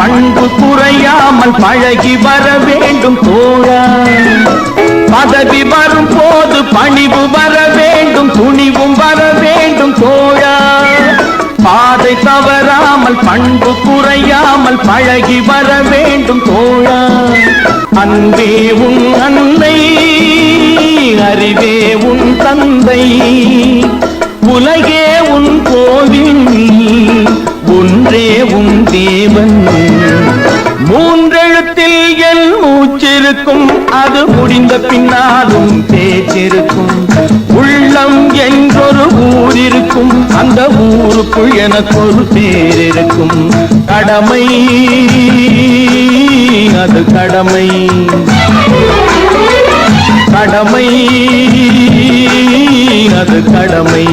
பண்பு குறையாமல் பழகி வர வேண்டும் தோழா பதவி வரும் போது பணிவு வர வேண்டும் துணிவும் வர வேண்டும் தோழா பாதை தவறாமல் பண்பு குறையாமல் பழகி வர வேண்டும் தோழா அன்பே உன் அன்னை அறிவே உன் தந்தை. இருக்கும். அது முடிந்த பின்னாலும் பேச்சிருக்கும். உள்ளம் என்றொரு ஊர் இருக்கும் அந்த ஊருக்குள் எனக்கு ஒரு பேர் இருக்கும் கடமை அது கடமை. கடமை அது கடமை.